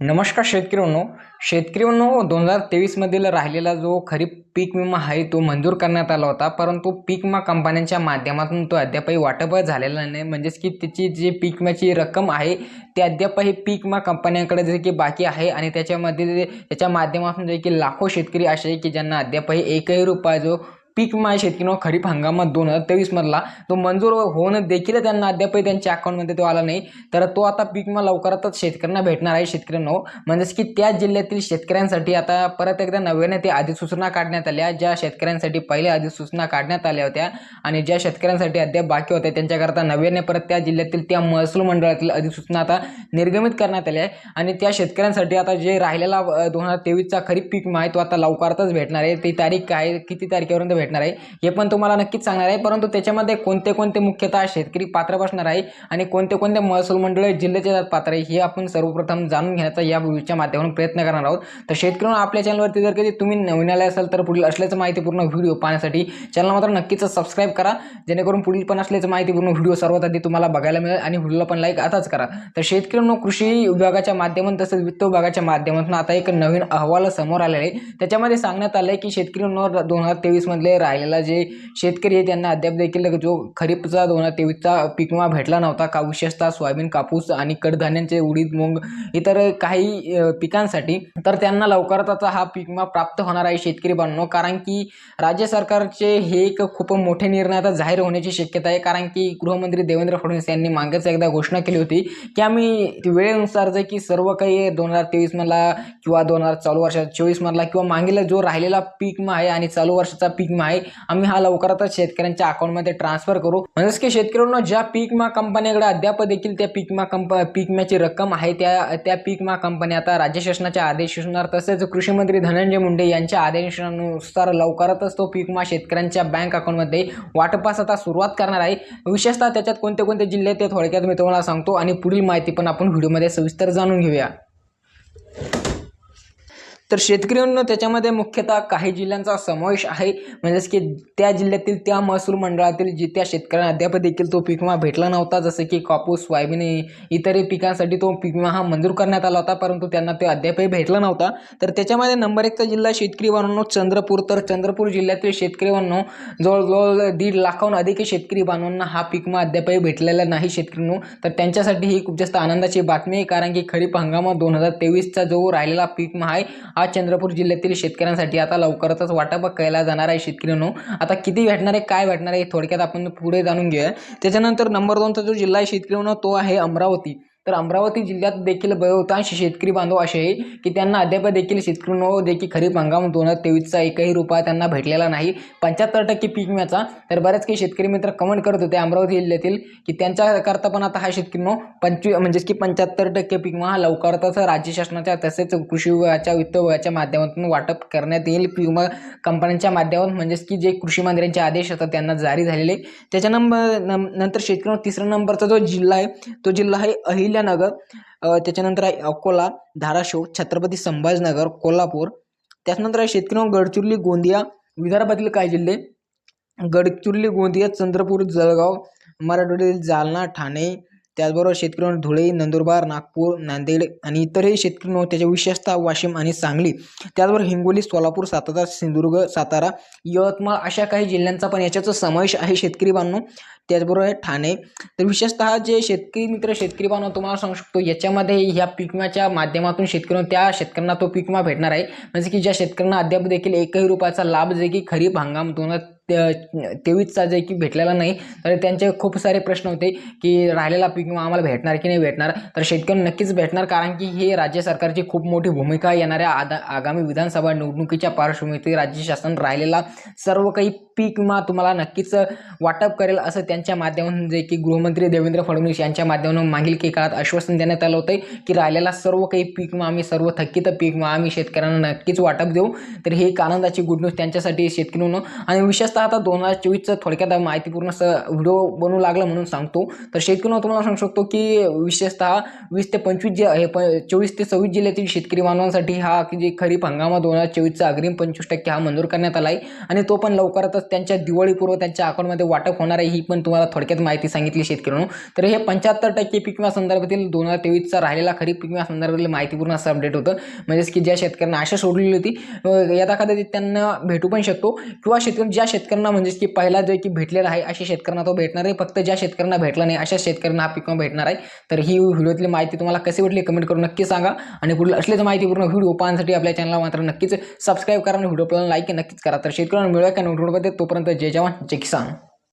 नमस्कार शेतकऱ्यांनो शेतकऱ्यांनो दोन हजार तेवीसमधील राहिलेला जो खरीप पीक विमा आहे तो मंजूर करण्यात आला होता. परंतु पीक विमा कंपन्यांच्या माध्यमातून तो अद्यापही वाटप झालेला नाही. म्हणजेच की त्याची जी पीक विम्याची रक्कम आहे ती अद्यापही पीक विमा कंपन्यांकडे जे की बाकी आहे आणि त्याच्यामध्ये त्याच्या माध्यमातून जे की लाखो शेतकरी असे की ज्यांना अद्यापही एकही रुपया जो पीक विमा शेतकरी खरीप हंगामात दोन हजार तेवीसमधला तो मंजूर होणं देखील त्यांना अद्यापही त्यांच्या अकाउंटमध्ये तो आला नाही. तर तो आता पीक विमा लवकरातच शेतकऱ्यांना भेटणार आहे. शेतकऱ्यांनो म्हणजेच की त्या जिल्ह्यातील शेतकऱ्यांसाठी आता परत एकदा नव्याने ते अधिसूचना काढण्यात आल्या. ज्या शेतकऱ्यांसाठी पहिल्या अधिसूचना काढण्यात आल्या होत्या आणि ज्या शेतकऱ्यांसाठी अद्याप बाकी होत्या त्यांच्याकरता नव्याने परत त्या जिल्ह्यातील त्या महसूल मंडळातील अधिसूचना आता निर्गमित करण्यात आली आहे. आणि त्या शेतकऱ्यांसाठी आता जे राहिलेला दोन हजार तेवीसचा खरीप पीक विमा आहे तो आता लवकरातच भेटणार आहे. ती तारीख काय किती तारखेपर्यंत भेटणार आहे. हे पण तुम्हाला नक्कीच सांगणार आहे. परंतु त्याच्यामध्ये कोणते कोणते मुख्यतः शेतकरी पात्र बसणार आहे आणि कोणते कोणते महसूल मंडळ जिल्ह्याचे पात्र आहे हे आपण सर्वप्रथम जाणून घेण्याचा या व्हिडिओच्या माध्यमातून प्रयत्न करणार आहोत. तर शेतकऱ्यांना आपल्या चॅनलवरती जर कधी तुम्ही नवीन आले असाल तर पुढील असल्याचं माहितीपूर्ण व्हिडिओ पाहण्यासाठी चॅनल मात्र नक्कीच सबस्क्राईब करा. जेणेकरून पुढील पण असल्याचं माहितीपूर्ण व्हिडिओ सर्वात आधी तुम्हाला बघायला मिळेल आणि व्हिडिओला पण लाईक आताच करा. तर शेतकऱ्यांनो कृषी विभागाच्या माध्यमातून तसंच वित्त विभागाच्या माध्यमातून आता एक नवीन अहवाल समोर आलेला आहे. त्याच्यामध्ये सांगण्यात आलं आहे की शेतकऱ्यांनो दोन हजार तेवीसमधले राहिलेला जे शेतकरी आहे त्यांना अद्याप देखील जो खरीपचा दोन हजार तेवीसचा पीक विमा भेटला नव्हता का विशेषतः सोयाबीन कापूस आणि कडधान्यांचे उडीद मूग इतर काही पिकांसाठी तर त्यांना लवकरात आता हा पीक विमा प्राप्त होणार आहे शेतकरी बांधव कारण की राज्य सरकारचे हे एक खूप मोठे निर्णय आता जाहीर होण्याची शक्यता आहे. कारण की गृहमंत्री देवेंद्र फडणवीस यांनी मागेच एकदा घोषणा केली होती की आम्ही वेळेनुसार जे की सर्व काही दोन हजार तेवीस मधला किंवा दोन हजार चालू वर्षात चोवीसमधला किंवा मागील जो राहिलेला पीक विमा आहे आणि चालू वर्षाचा पीक आहे. आम्ही हा लवकरातच शेतकऱ्यांच्या अकाउंटमध्ये ट्रान्सफर करू. म्हणजेच की शेतकऱ्यांना ज्या पीक विमा कंपन्याकडे अद्याप देखील त्या पीक विमा कंप पीक विम्याची रक्कम आहे त्या त्या पीक विमा कंपन्या आता राज्य शासनाच्या आदेशानुसार तसेच कृषी मंत्री धनंजय मुंडे यांच्या आदेशानुसार लवकरातच तो पीक विमा शेतकऱ्यांच्या बँक अकाउंटमध्ये वाटपास आता सुरुवात करणार आहे. विशेषतः त्याच्यात कोणते कोणते जिल्हे ते थोडक्यात मी तुम्हाला सांगतो आणि पुढील माहिती पण आपण व्हिडिओमध्ये सविस्तर जाणून घेऊया. तर शेतकऱ्यांना त्याच्यामध्ये मुख्यतः काही जिल्ह्यांचा समावेश आहे. म्हणजेच की त्या जिल्ह्यातील त्या महसूल मंडळातील जी त्या शेतकऱ्यांना अद्याप देखील तो पीक विमा भेटला नव्हता जसं की कापूस सोयाबीन इतरही पिकांसाठी तो पीक विमा हा मंजूर करण्यात आला होता परंतु त्यांना ते अद्यापही भेटला नव्हता. तर त्याच्यामध्ये नंबर एकचा जिल्हा शेतकरी बांधवांनो चंद्रपूर. तर चंद्रपूर जिल्ह्यातील शेतकरी बांधवांनो जवळजवळ दीड लाखाहून अधिक शेतकरी बांधवांना हा पीक विमा अद्यापही भेटलेला नाही शेतकऱ्यांनो. तर त्यांच्यासाठी ही खूप जास्त आनंदाची बातमी आहे कारण की खरीप हंगामात दोन हजार तेवीसचा जो राहिलेला पीक विमा आहे हा चंद्रपूर जिल्ह्यातील शेतकऱ्यांसाठी आता लवकरच वाटप केला जाणार आहे शेतकऱ्यांनो. आता किती भेटणार आहे काय भेटणार आहे थोडक्यात आपण पुढे जाणून घेऊया. त्याच्यानंतर नंबर दोनचा जो जिल्हा आहे शेतकऱ्यांनो तो आहे अमरावती. तर अमरावती जिल्ह्यात देखील बहुतांश शेतकरी बांधव असे आहे की त्यांना अद्याप देखील शेतकरी देखील खरीप हंगाम दोन हजार तेवीसचा एकही रुपया त्यांना भेटलेला नाही. पंच्याहत्तर टक्के पीक विम्याचा तर बऱ्याच काही शेतकरी मित्र कमेंट करत होते अमरावती जिल्ह्यातील की त्यांच्याकरता पण आता हा शेतकऱ्यांनो पंचवी म्हणजेच की पंच्याहत्तर टक्के पीक विमा हा लवकरच राज्य शासनाच्या तसेच कृषी विभागाच्या वित्त विभागाच्या माध्यमातून वाटप करण्यात येईल. पीक विमा कंपन्यांच्या माध्यमातून म्हणजेच की जे कृषी मंत्र्यांचे आदेश होतात त्यांना जारी झालेले त्याच्या नंबर नंतर शेतकरी तिसरा नंबरचा जो जिल्हा आहे तो जिल्हा आहे अहिल्यानगर त्याच्यानंतर आहे अकोला धाराशिव छत्रपती संभाजीनगर कोल्हापूर. त्याच्यानंतर आहे शेतकरी गडचिरोली गोंदिया विदर्भातील काही जिल्हे. गडचिरोली गोंदिया चंद्रपूर जळगाव मराठवाड्यातील जालना ठाणे त्याचबरोबर शेतकऱ्यांनो धुळे नंदुरबार नागपूर नांदेड आणि इतरही शेतकऱ्यांनो त्याच्या विशेषतः वाशिम आणि सांगली. त्याचबरोबर हिंगोली सोलापूर सातारा सिंधुदुर्ग सातारा यवतमाळ अशा काही जिल्ह्यांचा पण याच्याचा समावेश आहे शेतकरी बांधव. त्याचबरोबर आहे ठाणे. तर विशेषतः जे शेतकरी मित्र शेतकरी बांधव हो, तुम्हाला सांगू शकतो याच्यामध्ये ह्या पीक विम्याच्या माध्यमातून शेतकऱ्यांना त्या शेतकऱ्यांना तो पीक विमा भेटणार आहे. म्हणजे की ज्या शेतकऱ्यांना अद्याप देखील एकही रुपयाचा लाभ जे की खरीप हंगाम दोन हजार तेवीसचा जे की भेटलेला नाही तर त्यांचे खूप सारे प्रश्न होते की राहिलेला पीक विमा आम्हाला भेटणार की नाही भेटणार? तर शेतकऱ्यांना नक्कीच भेटणार कारण की हे राज्य सरकारची खूप मोठी भूमिका येणाऱ्या आदा आगामी विधानसभा निवडणुकीच्या पार्श्वभूमीवर राज्य शासन राहिलेला सर्व काही पीक विमा तुम्हाला नक्कीच वाटप करेल असं त्यांच्या माध्यमातून जे की गृहमंत्री देवेंद्र फडणवीस यांच्या माध्यमातून मागील काही काळात आश्वासन देण्यात आलं होतं की राहिलेला सर्व काही पीक विमा आम्ही सर्व थकीत पीक विमा आम्ही शेतकऱ्यांना नक्कीच वाटप देऊ. तर ही एक आनंदाची गुड न्यूज त्यांच्यासाठी शेतकऱ्यांनो आणि विशेषतः आता दोन हजार चोवीसचं थोडक्यात माहितीपूर्ण असं व्हिडिओ बनवू लागला म्हणून सांगतो. तर शेतकऱ्यांना तुम्हाला सांगू शकतो की विशेषतः वीस ते पंचवीस जे आहे प चोवीस ते सव्वीस जिल्ह्यातील शेतकरी बांधवांसाठी हा की जे खरीप हंगामा दोन हजार चोवीसचा अग्रिम पंचवीस टक्के हा मंजूर करण्यात आला आहे आणि तो पण लवकरातच त्यांच्या दिवाळीपूर्व त्यांच्या अकाउंटमध्ये वाटप होणार आहे ही पण तुम्हाला थोडक्यात माहिती सांगितली शेतकऱ्यांनो तर हे पंच्याहत्तर टक्के पीक विमा संदर्भातील दोन हजार तेवीसचा राहिलेला खरीप पीक विमा संदर्भातील माहितीपूर्ण असं अपडेट होतं. म्हणजेच की ज्या शेतकऱ्यांना आशा सोडलेली होती या यथा त्यांना भेटू पण शकतो. किंवा शेतकरी ज्या शेतकऱ्यांना म्हणजेच की पहिला जो की भेटलेला आहे अशा शेतकऱ्यांना तो भेटणार आहे फक्त ज्या शेतकऱ्यांना भेटला नाही अशा शेतकऱ्यांना हा पिकमा भेटणार आहे. तर ही व्हिडिओतली माहिती तुम्हाला कशी वाटली कमेंट करून नक्की सांगा. आणि पुढील असलेच माहितीपूर्ण व्हिडिओ पाहण्यासाठी आपल्या चॅनलला मात्र नक्कीच सबस्क्राईब करा आणि व्हिडिओ लाईक नक्कीच करा. तर शेतकऱ्यांना मिळवा का नोटमध्ये तोपर्यंत जय जवान जय किसान.